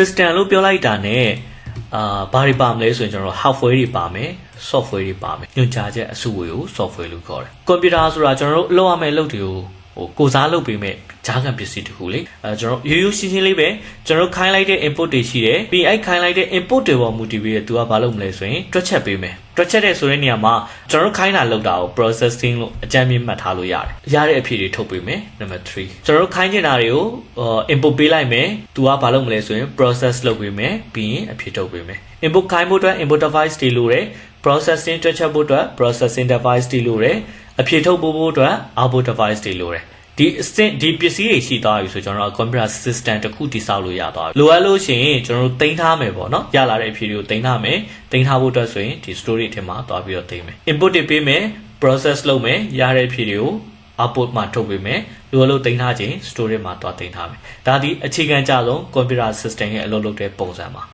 system လို့ပြောလိုက်တာနဲ့အာဘာတွေပါမလဲဆိုရင်ကျွန်တော်တို့ hardware တွေပါမယ် software တွေပါမယ်ညွှန်ကြားချက်အစုအဝေးကို software လို့ခေါ်တယ်ကွန်ပျူတာဆိုတာကျွန်တော်တို့အလုပ်ရမယ့်အလုပ်တွေကိုဟိုကိုစားလုပ်ပေးမဲ့ ဂျားကန်ပစ္စည်းတစ်ခုလေအဲကျွန်တော်ရိုးရိုးရှင်းရှင်းလေးပဲကျွန်တော်တို့ခိုင်းလိုက်တဲ့ input တွေရှိတယ်ပြီးအဲ့ခိုင်းလိုက်တဲ့ input တွေပေါ်မူတည်ပြီးသူကဘာလုပ်မလဲဆိုရင်တွက်ချက်ပေးမယ်တွက်ချက်တဲ့ဆိုတဲ့နေရာမှာကျွန်တော်တို့ခိုင်းတာလုပ်တာကို processing လို့အကြမ်းမြင့်မှတ်ထားလို့ရတယ်ရတဲ့အဖြေတွေထုတ်ပေးမယ် number 3ကျွန်တော်တို့ခိုင်းချင်တာတွေကိုဟို input ပေးလိုက်မယ်သူကဘာလုပ်မလဲဆိုရင် process လုပ်ပေးမယ်ပြီးရင်အဖြေထုတ်ပေးမယ် input ခိုင်းဖို့အတွက် input device တွေလိုတယ် processing တွက်ချက်ဖို့အတွက် processing device တွေလိုတယ်အဖြေထုတ်ဖို့ဖို့အတွက် output device တွေလိုတယ် ဒီအစင်ဒီပစ္စည်းတွေရှိသွားပြီဆိုကျွန်တော်တို့ computer system တစ်ခုတည်ဆောက်လို့ရသွားပြီလိုအပ်လို့ရှိရင်ကျွန်တော်တို့တင်ထားမယ်ပေါ့နော်ရလာတဲ့အဖြေတွေကိုတင်ထားမယ်တင်ထားဖို့အတွက်ဆိုရင်ဒီ story ထဲမှာသွားပြီးတော့တင်မယ် input တွေပေးမယ် process လုပ်မယ်ရတဲ့အဖြေတွေကို output မှာထုတ်ပေးမယ်လိုအပ်လို့တင်ထားခြင်း story မှာသွားတင်ထားမယ်ဒါဒီအခြေခံကြဆုံး computer system ရဲ့အလုပ်လုပ်တဲ့ပုံစံပါ